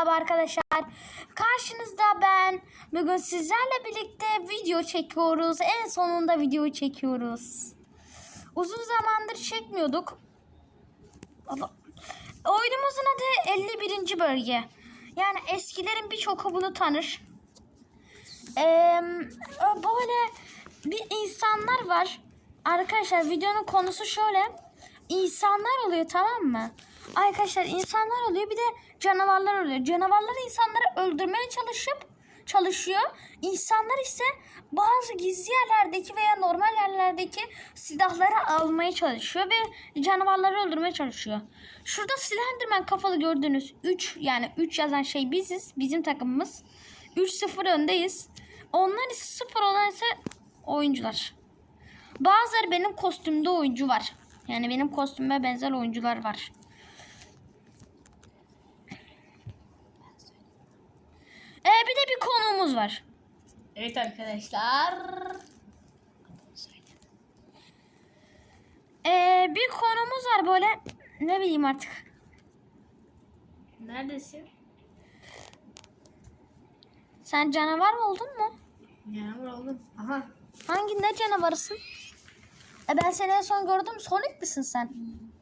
Merhaba arkadaşlar. Karşınızda ben. Bugün sizlerle birlikte video çekiyoruz. En sonunda video çekiyoruz. Uzun zamandır çekmiyorduk. Oyunumuzun adı 51. bölge. Yani eskilerin birçoku bunu tanır. Ee, böyle bir insanlar var. Arkadaşlar videonun konusu şöyle. İnsanlar oluyor tamam mı? Arkadaşlar insanlar oluyor bir de canavarlar oluyor. Canavarlar insanları öldürmeye çalışıp çalışıyor. İnsanlar ise bazı gizli yerlerdeki veya normal yerlerdeki silahları almaya çalışıyor ve canavarları öldürmeye çalışıyor. Şurada Slenderman kafalı gördüğünüz 3 yani 3 yazan şey biziz. Bizim takımımız. 3-0 öndeyiz. Onlar ise 0 olan ise oyuncular. Bazıları benim kostümde oyuncu var. Yani benim kostüme benzer oyuncular var. Ee, bir de bir konuğumuz var. Evet arkadaşlar. Ee, bir konumuz var böyle ne bileyim artık. Neredesin? Sen canavar oldun mu? Yağmur oldum. Aha. Hangi ne canavarısın? E ben seni en son gördüm. Sonic misin sen?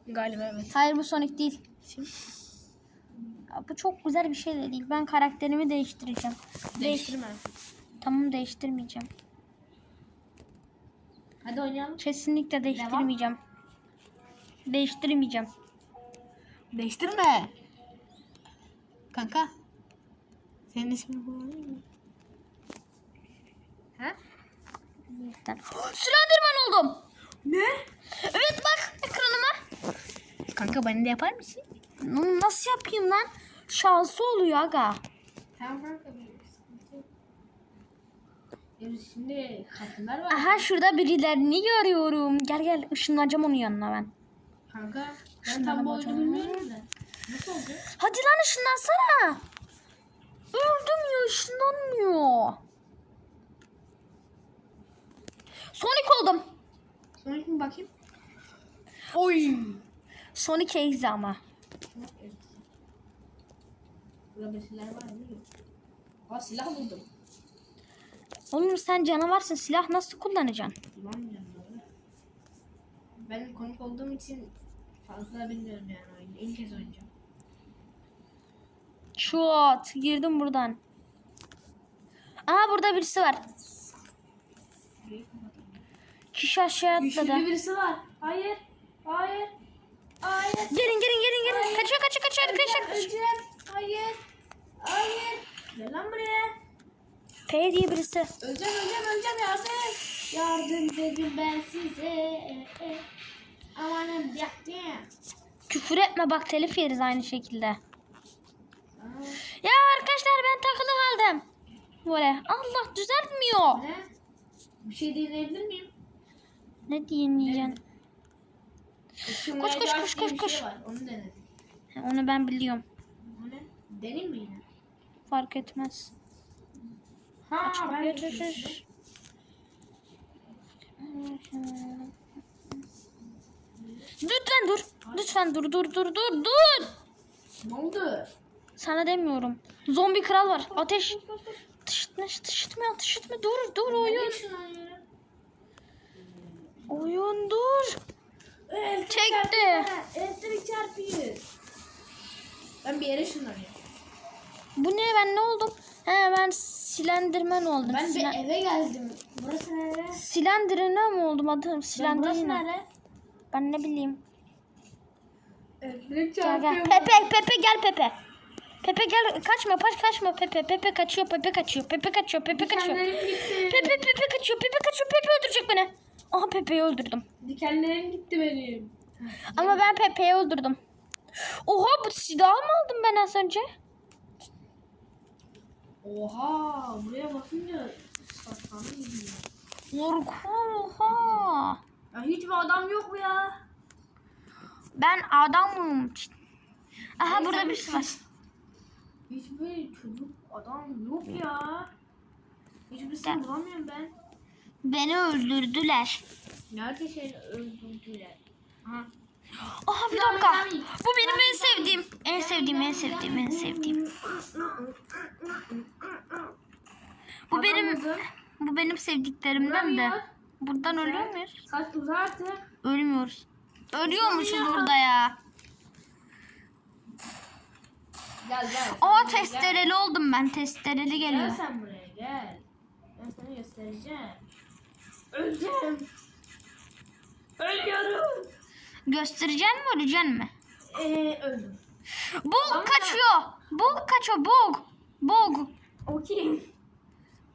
Galiba evet. Hayır bu Sonic değil. Ya, bu çok güzel bir şey de değil. Ben karakterimi değiştireceğim. Değiş- Değiştirme. Tamam değiştirmeyeceğim. Hadi oynayalım. Kesinlikle değiştirmeyeceğim. Değiştirmeyeceğim. Değiştirme. Kanka. Senin ismin bu mı? Ha? Slenderman oldum. Ne? Evet bak ekranıma. Kanka beni de yapar mısın? Nasıl yapayım lan? Şansı oluyor aga. Tamam kanka. Şimdi kadınlar var. Aha şurada birilerini görüyorum. Gel gel ışınlanacağım onun yanına ben. Kanka ben Şunlara tam bu oyunu bilmiyorum da. Nasıl oldu? Hadi lan ışınlansana. Öldüm ya ışınlanmıyor. Sonic oldum. Sonic mi bakayım? Oy. Sonic Eggs'i ama. Burada bir şeyler var mı? Aa silah buldum. Oğlum sen canavarsın. Silah nasıl kullanacaksın? Kullanmayacağım. Ben konuk olduğum için fazla bilmiyorum yani oyunu. İlk kez oynayacağım. Şut. Girdim buradan. Aha burada birisi var. Kişi aşağı atladı. birisi var. Hayır. Hayır. Hayır. Gelin gelin gelin gelin. Kaçıyor kaçıyor kaçıyor arkadaşlar. Öleceğim. Hayır. Hayır. Gel lan buraya. P diye birisi. Öleceğim öleceğim öleceğim yardım. Yardım dedim ben size. E, e. Amanım yaktım. Küfür etme bak telif yeriz aynı şekilde. Aa, Ya arkadaşlar ben takılı kaldım. Böyle Allah düzeltmiyor. Ne? Bir şey deneyebilir miyim? Ne diyeyim diyeceksin? Işınlayıcı koş, aç koş, koş, bir koş. Şey var. Onu denedim. Ha, Onu ben biliyorum. O ne? Deneyim mi yine? Fark etmez. Ha Aç kapıyı. de düşündüm. Lütfen dur. Lütfen dur dur dur dur dur. Ne oldu? Sana demiyorum. Zombi kral var. Ateş. Tışıtma tışıtma tışıtma. Dur dur oyun. Oyun dur. Çekti. Elektrik çarpıyor. Ben bir yere ışınlanıyorum. Bu ne ben ne oldum? He ben silendirmen oldum. Ben bir Silen- eve geldim. Burası nere? Silendirine mi oldum adım? Ben burası Silendirine. nere? Ben ne bileyim. Elektrik Gel gel. Pepe Pepe gel Pepe. Pepe gel kaçma kaç kaçma Pepe Pepe kaçıyor Pepe kaçıyor Pepe kaçıyor Pepe kaçıyor. Pepe Pepe kaçıyor Pepe kaçıyor Pepe öldürecek beni. Aha Pepe'yi öldürdüm. Dikenlerim gitti benim. Ama ben Pepe'yi öldürdüm. Oha bu silahı mı aldım ben az önce? Oha buraya bakınca gidiyor. Korku oha. Ya hiç bir adam yok mu ya? Ben adamım. Aha Neyse, burada bir şey var. Hiçbir çocuk adam yok ya. Hiçbirisini Gel. bulamıyorum ben. Beni öldürdüler. Nerede şey öldürdüler? Aha. Aha bir dakika. Bu benim en sevdiğim. En sevdiğim, en sevdiğim, en sevdiğim. Bu benim bu benim sevdiklerimden de. Buradan ölüyor muyuz? Kaç uzar artık. Ölmüyoruz. Ölüyormuşuz burada ya. Gel gel. Aa testereli oldum ben. Testereli geliyor. Gel sen buraya gel. Ben sana göstereceğim. Öleceğim. Ölüyorum. Göstereceksin mi öleceksin mi? Ee, öldüm. Bog kaçıyor. Bog kaçıyor. Bog. Bog. O kim?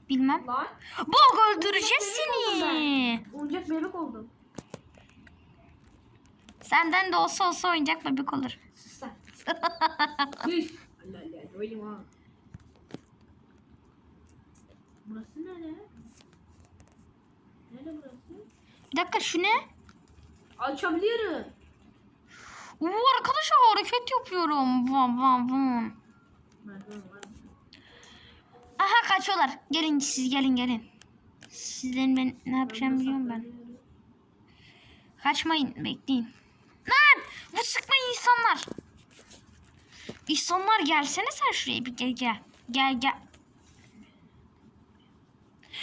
Bilmem. Lan. Bog öldüreceğiz seni. Oyuncak bebek oldum. Senden de olsa olsa oyuncak bebek olur. Sus sen. Hıh. Allah Allah. Öldüm ha. Burası nere? Burası? Bir dakika şu ne? Açabiliyorum. Oo, arkadaşlar hareket yapıyorum. Vam vam vam. Aha kaçıyorlar. Gelin siz gelin gelin. Sizden ben ne yapacağımı biliyorum ben. Kaçmayın bekleyin. Lan bu sıkmayın insanlar. İnsanlar gelsene sen şuraya bir gel gel. Gel gel.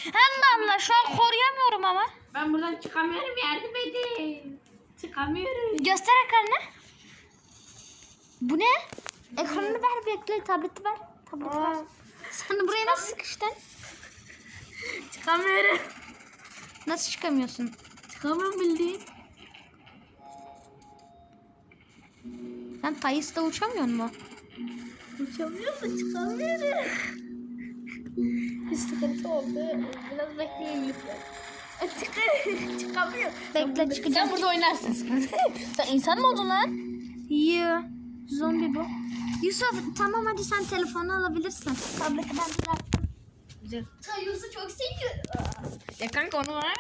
Allah Allah şu an koruyamıyorum ama. Ben buradan çıkamıyorum yardım edin. Çıkamıyorum. Göster ekranı. Bu ne? Ekranını ver bekle tableti ver. Tableti ver. Sen de buraya nasıl sıkıştın? Çıkamıyorum. Nasıl çıkamıyorsun? Çıkamıyorum bildiğin. Sen Tayıs'ta uçamıyor mu? Uçamıyor mu? Çıkamıyorum. Bir sıkıntı oldu. Biraz bekleyeyim lütfen. Çık çıkamıyorum. Bekle çıkacağım. Sen burada oynarsın. Sen insan mı oldun lan? Yo. Zombi bu. Yusuf tamam hadi sen telefonu alabilirsin. Tableti ben bıraktım. Güzel. Tayus'u çok seviyorum. Ya kanka onu var.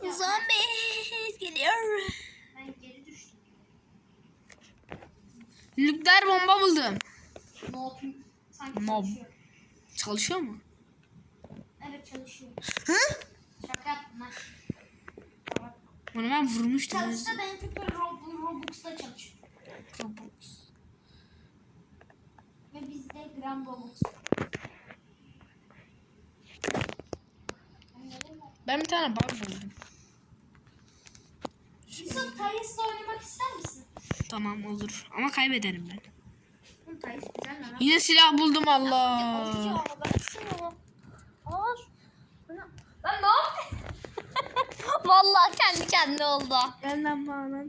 Zombi geliyor. Ben geri düştüm. Nükleer bomba buldum. Ne yapayım? Sanki Mob. çalışıyor. Çalışıyor mu? Evet çalışıyor. Hı? Şaka yaptım lan. Onu ben vurmuştum. Çalışsa da en çok böyle Rob- Robux'ta çalışıyor. Robux. Ve bizde gram Robux. Ben bir tane bug buldum. Yusuf Tayus'la oynamak ister misin? Tamam olur. Ama kaybederim ben. Hı, Tayus güzel lan. Yine silah buldum Allah. Ben ne yapayım? Vallahi kendi kendine oldu. Gel lan bana.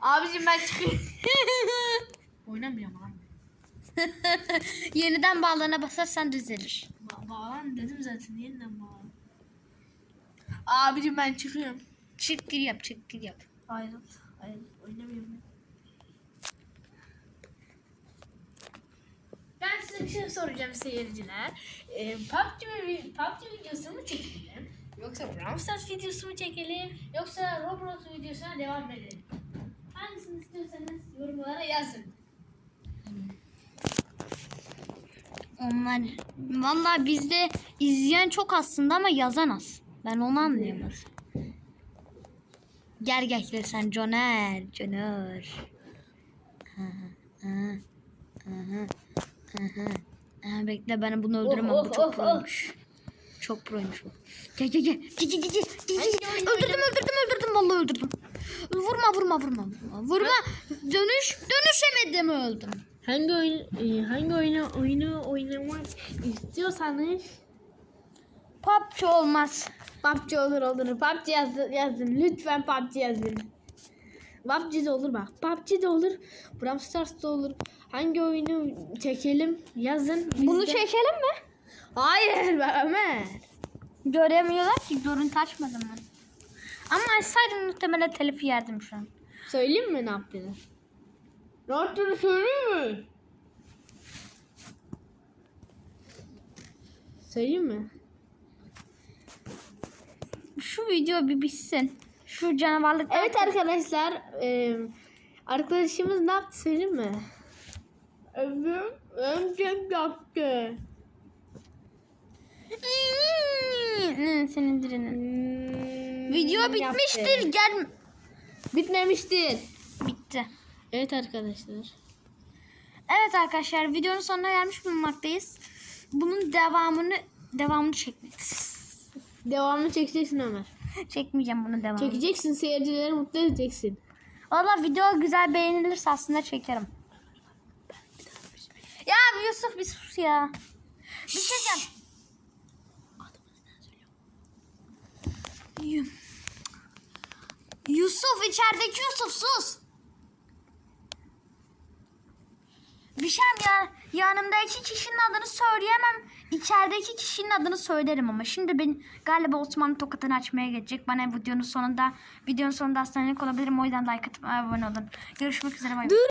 Abicim ben çıkıyorum. Oynamıyorum abi. Yeniden bağlarına basarsan düzelir. Ba bağlan dedim zaten yeniden bağlan. Abicim ben çıkıyorum. Çık gir yap çık gir yap. Hayır. Hayır oynamıyorum ben. Ben size bir şey soracağım seyirciler. Ee, PUBG, PUBG videosu mu çekelim? Yoksa Brawl Stars videosu mu çekelim? Yoksa Roblox videosuna devam edelim? Hangisini istiyorsanız yorumlara yazın. Onlar vallahi bizde izleyen çok aslında ama yazan az. Ben onu anlayamadım. Gel gel gel sen Caner. Caner. Aha, aha, aha, aha. Aha, bekle ben bunu öldüremem. Oh, Bu oh, çok oh, proymuş. Çok proymuş bu. Gel gel gel. Gel gel gel. gel, gel, Öldürdüm öldürdüm öldürdüm. Vallahi öldürdüm. Vurma vurma vurma. Vurma. vurma. Dönüş dönüşemedim öldüm. Hangi oyun e, hangi oyunu oyunu oynamak istiyorsanız PUBG olmaz. PUBG olur olur. PUBG yazın, yazın. Lütfen PUBG yazın. PUBG de olur bak. PUBG de olur. Brawl Stars da olur. Hangi oyunu çekelim yazın. Biz Bunu de- çekelim mi? Hayır be Ömer. Göremiyorlar ki görüntü açmadım ben. Ama açsaydım muhtemelen telif yerdim şu an. Söyleyeyim mi ne yaptığını? Ne yaptığını söyleyeyim mi? Söyleyeyim mi? Şu video bir bitsin. Şu canavarlık. Evet arkadaşlar. e, arkadaşımız ne yaptı söyleyeyim mi? Ömrüm ömrüm yaptı. Hmm, Senin dirinin. Hmm, Video bitmiştir. Gel. Bitmemiştir. Bitti. Evet arkadaşlar. Evet arkadaşlar videonun sonuna gelmiş bulunmaktayız. Bunun devamını devamını çekmek. Devamını çekeceksin Ömer. Çekmeyeceğim bunu devamını. Çekeceksin seyircileri mutlu edeceksin. Valla video güzel beğenilirse aslında çekerim. Ya Yusuf bir sus ya. Bir şey diyeceğim. Yu- Yusuf içerideki Yusuf sus. Bir şey ya yanımdaki kişinin adını söyleyemem. İçerideki kişinin adını söylerim ama şimdi ben galiba Osman tokatını açmaya gelecek. Bana videonun sonunda videonun sonunda hastanelik olabilirim. O yüzden like atıp abone olun. Görüşmek üzere. Bay bay.